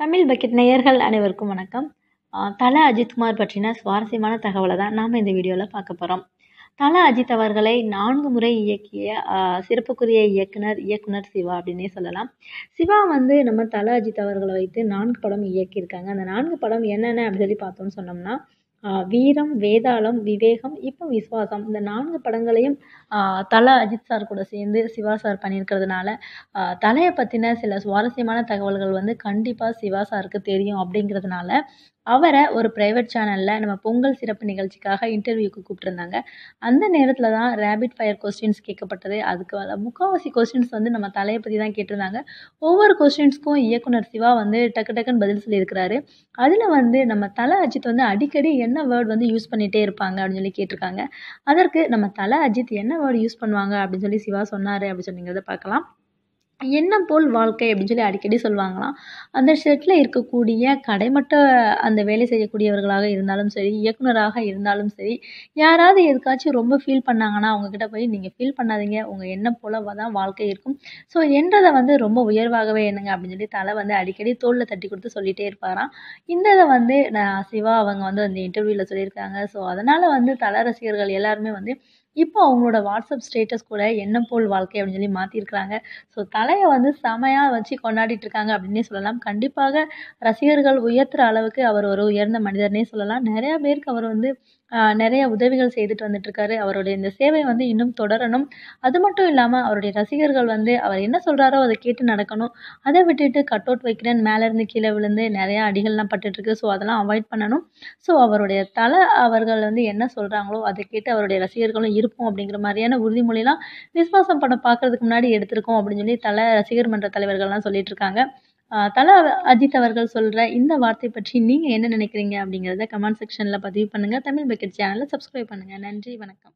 Tamil bucket நேயர்கள் அனைவருக்கும் வணக்கம். தல அஜித்குமார் பற்றின சுவாரஸ்யமான தகவலை தான் நாம் இந்த வீடியோவில் பார்க்க போகிறோம் தல அஜித் அவர்களை நான்கு முறை இயக்கிய சிறப்புக்குரிய இயக்குனர் இயக்குனர் சிவா அப்படின்னே சொல்லலாம். சிவா வந்து நம்ம தல அஜித் அவர்களை வைத்து நான்கு படம் இயக்கியிருக்காங்க. அந்த நான்கு படம் என்னென்ன அப்படின்னு சொல்லி பார்த்தோம்னு சொன்னோம்னா வீரம் வேதாளம் விவேகம் இப்போ விஸ்வாசம் இந்த நான்கு படங்களையும் தல அஜித் சார் கூட சேர்ந்து சிவா சார் பண்ணியிருக்கிறதுனால தலையை பற்றின சில சுவாரஸ்யமான தகவல்கள் வந்து கண்டிப்பாக சிவா சாருக்கு தெரியும் அப்படிங்கிறதுனால அவரை ஒரு ப்ரைவேட் சேனலில் நம்ம பொங்கல் சிறப்பு நிகழ்ச்சிக்காக இன்டர்வியூக்கு கூப்பிட்ருந்தாங்க அந்த நேரத்தில் தான் ரேபிட் ஃபயர் கொஸ்டின்ஸ் கேட்கப்பட்டது. அதுக்கு முக்கால்வாசி கொஸ்டின்ஸ் வந்து நம்ம தலையை பற்றி தான் கேட்டிருந்தாங்க. ஒவ்வொரு கொஸ்டின்ஸ்க்கும் இயக்குனர் சிவா வந்து டக்கு டக்குன்னு பதில் சொல்லியிருக்கிறாரு. அதில் வந்து நம்ம தலை அஜித் வந்து அடிக்கடி என்ன வேர்ட் வந்து யூஸ் பண்ணிகிட்டே இருப்பாங்க அப்படின்னு சொல்லி கேட்டிருக்காங்க. அதற்கு நம்ம தலை அஜித் என்ன வேர்டு யூஸ் பண்ணுவாங்க அப்படின்னு சொல்லி சிவா சொன்னார் அப்படின்னு சொன்னிங்கிறத பார்க்கலாம். எண்ணம் போல் வாழ்க்கை அப்படின்னு சொல்லி அடிக்கடி சொல்லுவாங்களாம். அந்த செட்டில் இருக்கக்கூடிய கடைமட்ட அந்த வேலை செய்யக்கூடியவர்களாக இருந்தாலும் சரி இயக்குனராக இருந்தாலும் சரி யாராவது எதுக்காச்சும் ரொம்ப ஃபீல் பண்ணாங்கன்னா அவங்கக்கிட்ட போய் நீங்கள் ஃபீல் பண்ணாதீங்க. உங்கள் எண்ணம் போல் தான் வாழ்க்கை இருக்கும். ஸோ என்றதை வந்து ரொம்ப உயர்வாகவே எண்ணுங்க அப்படின்னு சொல்லி தலை வந்து அடிக்கடி தோளில் தட்டி கொடுத்து சொல்லிகிட்டே இருப்பாராம். இந்த இதை வந்து நான் சிவா அவங்க வந்து அந்த இன்டர்வியூவில் சொல்லியிருக்காங்க. ஸோ அதனால் வந்து தலை ரசிகர்கள் எல்லாருமே வந்து இப்போ அவங்களோட வாட்ஸ்அப் ஸ்டேட்டஸ் கூட எண்ணம் போல் வாழ்க்கை அப்படின்னு சொல்லி மாற்றிருக்கிறாங்க ஸோ கலையை வந்து செமையாக வச்சு கொண்டாடிட்டு இருக்காங்க அப்படின்னே சொல்லலாம். கண்டிப்பாக ரசிகர்கள் உயர்த்துற அளவுக்கு அவர் ஒரு உயர்ந்த மனிதர்னே சொல்லலாம். நிறையா பேருக்கு அவர் வந்து நிறைய உதவிகள் செய்துட்டு வந்துட்டுருக்காரு. அவருடைய இந்த சேவை வந்து இன்னும் தொடரணும். அது மட்டும் இல்லாமல் அவருடைய ரசிகர்கள் வந்து அவர் என்ன சொல்கிறாரோ அதை கேட்டு நடக்கணும். அதை விட்டுட்டு கட் அவுட் வைக்கிறேன் மேலேருந்து கீழே விழுந்து நிறையா அடிகள்லாம் பட்டுட்ருக்கு ஸோ அதெல்லாம் அவாய்ட் பண்ணணும். ஸோ அவருடைய தலை அவர்கள் வந்து என்ன சொல்கிறாங்களோ அதை கேட்டு அவருடைய ரசிகர்களும் இருப்போம் அப்படிங்கிற மாதிரியான உறுதிமொழிலாம் விஸ்வாசம் படம் பார்க்குறதுக்கு முன்னாடி எடுத்திருக்கோம் அப்படின்னு சொல்லி தலை ரசிகர் மன்ற தலைவர்கள்லாம் சொல்லிட்டு இருக்காங்க தல அஜித் அவர்கள் சொல்கிற இந்த வார்த்தை பற்றி நீங்கள் என்ன நினைக்கிறீங்க அப்படிங்கிறத கமெண்ட் செக்ஷனில் பதிவு பண்ணுங்கள் தமிழ் பக்கெட் சேனலை சப்ஸ்கிரைப் பண்ணுங்கள் நன்றி வணக்கம்.